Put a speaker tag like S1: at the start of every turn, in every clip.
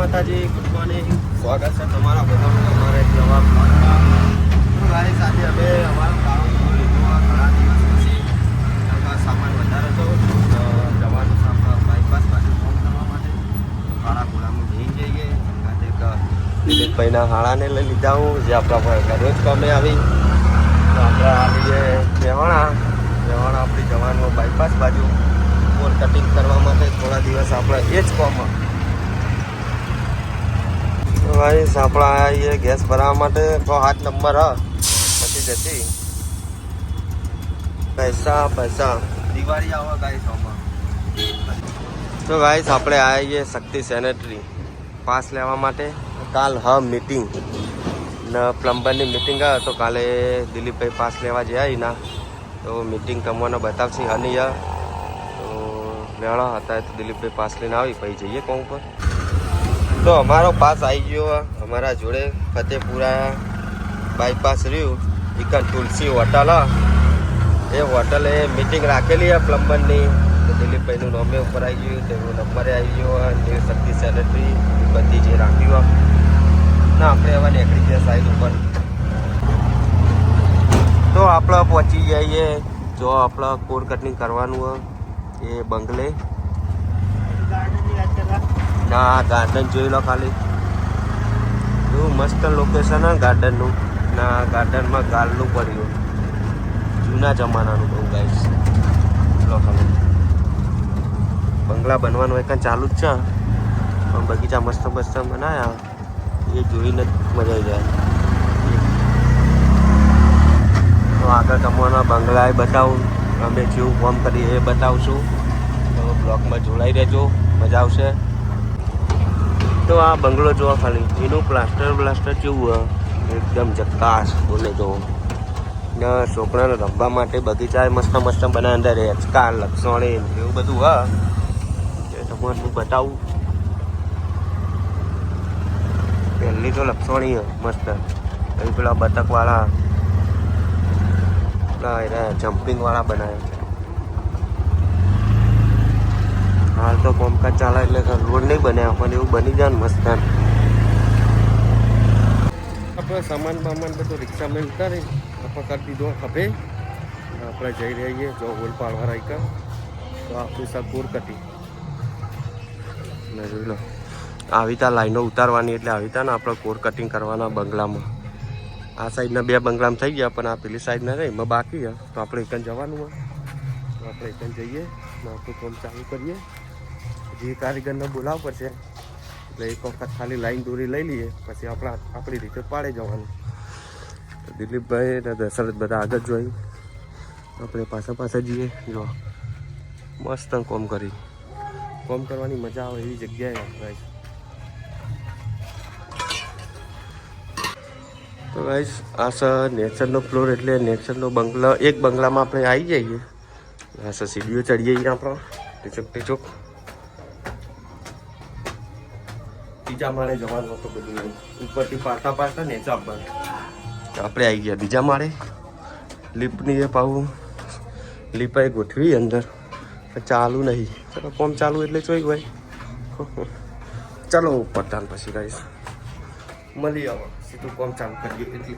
S1: માતાજી મોર્નિંગ સ્વાગત છે તમારા બધાનું અમારે એક બ્લોગમાં સાથે અમે અમારું કામ લીધું ઘણા દિવસ પછી. સામાન વધારે હતો જવાનું સામાન બાયપાસ બાજુ ફોન કરવા માટે. કાળા ઘોડામાં જઈ જઈએ. દિલીપભાઈના હાળાને લઈ લીધા હું, જે આપણા રોજ કામે આવી. આપણે આવીએ મેવાણા. મેવાણા આપણી જવાનું બાયપાસ બાજુ. કોર કટિંગ કરવા માટે થોડા દિવસ આપણે એ જ કોમમાં તો ભાઈ આપણે આવીએ ગેસ ભરાવા માટે. તો હાથ નંબર હ. પછી જતી પૈસા પૈસા. દિવાળી આવો ગાઈસ તો ગાઈસ આપણે આવીએ શક્તિ સેનેટરી. પાસ લેવા માટે. કાલ હ મીટિંગ ને, પ્લમ્બરની મિટિંગ હ તો કાલે દિલીપભાઈ પાસ લેવા જયા ના તો મીટિંગ તમને બતાવશે. હની તો લેણા હતા તો દિલીપભાઈ પાસ લઈને આવી. પછી જઈએ કોણ પર તો અમારો પાસ આવી ગયો. અમારા જોડે ફતેપુરા બાયપાસ રહ્યું. ઇકન તુલસી હોટલ. એ હોટલે મિટિંગ રાખેલી છે પ્લમ્બરની. તો દિલીપભાઈનું નામે ઉપર આવી ગયું તેનું નંબરે આવી ગયો તે શક્તિ સેનેટરી બધી જે રાખ્યું. ના, આપણે હવે નીકળી ગયા સાઈડ ઉપર. તો આપણે પહોંચી જઈએ. જો આપણે કોડ કટિંગ કરવાનું એ બંગલે. ના ગાર્ડન જોઈ લો ખાલી. એવું મસ્ત લોકેશન હા ગાર્ડનનું ના. ગાર્ડનમાં ગાલનું પડ્યું જૂના જમાનાનું બહુ ગાઈસ લો ખાલી. બંગલા બનવાનું એક ચાલુ જ છે. પણ બગીચા મસ્ત મસ્ત બનાવ્યા એ જોઈને જ મજા આવી જાય. તો આગળ તમારા બંગલા એ બતાવું. અમે જેવું ફોર્મ કરીએ એ બતાવશું. તો બ્લોગમાં જોડાઈ રહેજો. મજા આવશે. તો આ બંગલો જોવા ખાલી, એનું પ્લાસ્ટર બ્લાસ્ટર હોય એકદમ જકાસ બોલે જો ને છોકરાને રમવા માટે બગીચા મસ્ત મસ્ત બનાવે, અંદર હેચકા લક્ષણી એવું બધું, હ. તમને હું બતાવું. પહેલી તો લક્ષણી મસ્ત. પેલા બતકવાળા, પેલા બનાવ્યા જમ્પિંગ હાલ તો કોમકાજ ચાલે એટલે રોડ નહીં બને પણ એવું બની જાય ને મસ્ત આપણે સામાન બામાન બધું રિક્ષામાં ઉતારી આપણે કરી દીધો ખભે આપણે જઈ રહીએ જો હોલ પાડવા રાખ્યા તો આપણી સા કોર કટી. જોઈ લો. આવી તા લાઈનો ઉતારવાની એટલે આવી તા ને આપણે કોર કટિંગ કરવાના બંગલામાં. આ સાઈડના બે બંગલામાં થઈ ગયા પણ આ પેલી સાઈડના રહી એમાં બાકી તો આપણે એકન જવાનું હોય. તો આપણે એકન જઈએ આપણું કામ ચાલુ કરીએ. જે કારીગરને બોલાવવું પડશે, એટલે એક વખત ખાલી લાઈન દોરી લઈ લઈએ, પછી આપણા આપણી રીતે પાડે જવાનું. તો દિલીપભાઈ અને દશરથ બધા આગળ જોઈ. આપણે પાછા પાછા જઈએ. જો, મસ્ત કોમ કરી. કોમ કરવાની મજા આવે એવી જગ્યાએ ગાઈશ તો ગાઈશ આ છે નેચરનો ફ્લોર એટલે નેચરનો બંગલા, એક બંગલામાં આપણે આવી જઈએ. આ છે સીડીઓ ચડીએ અહીંયા આપણો. ટીચોક ટીચોક. બીજા માળે જવાનું હતું બધું. નહીં ઉપરથી પાડતા પાડતા ને આપવાનું તો આપણે આવી ગયા બીજા માળે. લિફ્ટની એ પાવું લીપાએ ગોઠવી અંદર. ચાલુ નહીં. ચલો કોમ ચાલુ એટલે જોઈ ભાઈ ચાલો ઉપર તાન પછી ગાઈશ મળી આવો. સીધું કોમ ચાલુ કરીએ એટલે.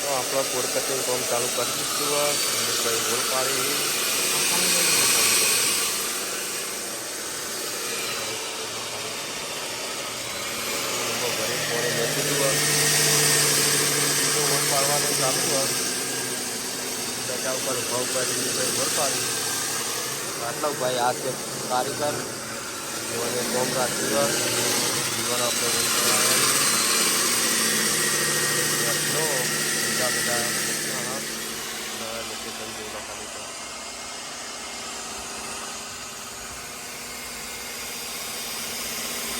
S1: તો આપણો કોડ કટિંગ કોમ ચાલુ કરી દીધું પાડી. ફોને મેસેજ તો વોટ ચાલુ હોય બધા ઉપર ઊભા ઊભા રહીને ભાઈ વોટ પાડી આટલા ભાઈ આ છે કારીગર જીવન કોમ રાખી હોય જીવન બીજા બધા હા? લોકેશન જોઈ લો ખાલી તો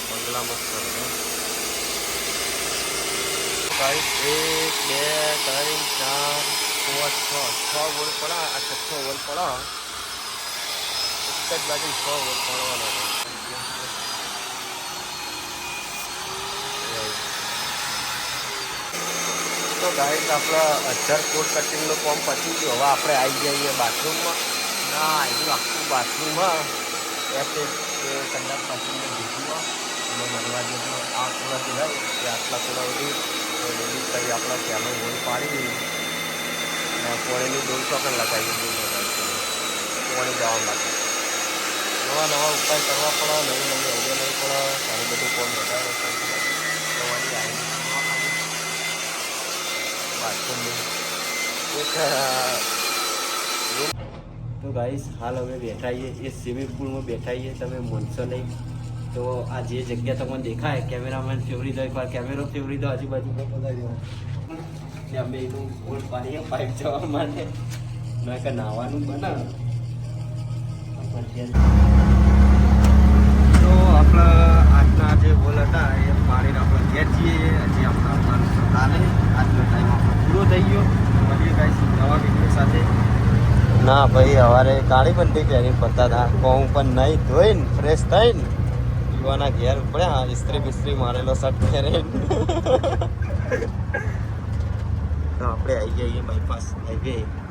S1: બંગલા મસ્ત ગાઈસ એક બે ત્રણ ચાર પાંચ છ છ વોલ પડા આ છસો વોલ પડા એક જ બાજુ છ વોલ પડવાના તો ગાઈસ આપણા હજાર કોટ કટિંગનું કોમ પતી ગયું. હવે આપણે આવી જઈએ બાથરૂમમાં ના એનું આખું બાથરૂમ હા એસે જે કંડક પાછળની ભીખમાં અને મળવા જેટલો આ કુળાથી લઈ કે આટલા કુળા સુધી લેડીઝ કરી આપણા ત્યાંનો ગોળ પાડી અને પોણીની ડોલ ચોકન લગાવી દીધું પોણી જવા માટે. નવા નવા ઉપાય કરવા પડે નવી નવી આઈડિયા નહીં પડે ઘણું બધું કોણ વધારે એક તો ગાઈસ હાલ અમે બેઠા છીએ એ સ્વિમિંગ પુલમાં બેઠા છીએ તમે મનશો નહીં. તો આ જે જગ્યા તમને દેખાય કેમેરામેન ફેવરી દો એકવાર કેમેરો ફેવરી દો આજુબાજુ ને અમે એનું ગોળ પાડીએ પાઇપ જવા માટે. મેં કે નાવાનું બના. તો આપણે આજના જે બોલ હતા એ પાડીને આપણે ઘેર જઈએ હજી આપણે કાલે આજનો ટાઈમ આપણો પૂરો થઈ ગયો. મળીએ કાંઈ નવા વીડિયો સાથે. ના ભાઈ સવારે કાળી બંડી પહેરી પડતા હતા. કોમ પણ નહીં ધોઈને ફ્રેશ થઈને. યુવાના ઘેર પડ્યા ઇસ્ત્રી બિસ્ત્રી મારેલો શર્ટ પહેરે તો આપણે આવી જઈએ બાયપાસ હાઈવે